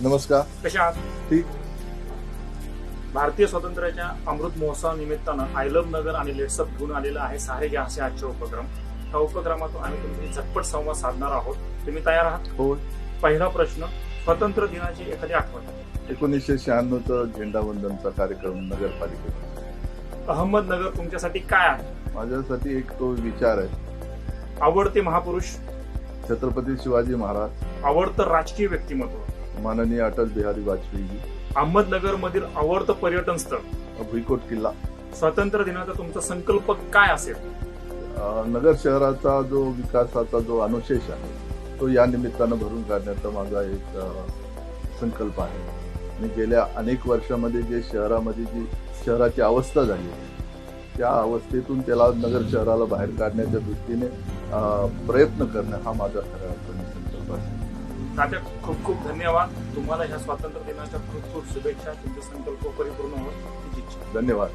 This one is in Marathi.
नमस्कार. कशा आहात? ठीक. भारतीय स्वातंत्र्याच्या अमृत महोत्सवा निमित्तानं आयलम नगर आणि लेट्सअप घेऊन आलेला आहे सारे घ्या असे आजचे उपक्रम. त्या उपक्रमातून आम्ही तुमची झटपट संवाद साधणार आहोत. तुम्ही तयार आहात? हो पहिला प्रश्न स्वातंत्र्य दिनाची एखादी आठवण. एकोणीसशे शहाण्णवचा झेंडावंदनचा कार्यक्रम नगरपालिकेत अहमदनगर तुमच्यासाठी काय आहे? माझ्यासाठी एक तो विचार आहे. आवडते महापुरुष. छत्रपती शिवाजी महाराज. आवडतं राजकीय व्यक्तिमत्व. माननीय अटल बिहारी वाजपेयी अहमदनगर मधील आवडतं पर्यटन स्थळ. भुईकोट किल्ला. स्वातंत्र्य दिनाचा तुमचा संकल्प काय असेल? नगर शहराचा जो विकासाचा जो अनुशेष आहे तो या निमित्तानं भरून काढण्याचा माझा एक संकल्प आहे. आणि गेल्या अनेक वर्षामध्ये जे शहरामध्ये जी शहराची अवस्था झाली त्या अवस्थेतून त्याला नगर शहराला बाहेर काढण्याच्या दृष्टीने प्रयत्न करणं हा माझा खऱ्या अर्थाने संकल्प आहे. तात्या खूप खूप धन्यवाद. तुम्हाला ह्या स्वातंत्र्य दिनाच्या खूप खूप शुभेच्छा. तुमचे संकल्प परिपूर्ण होत धन्यवाद.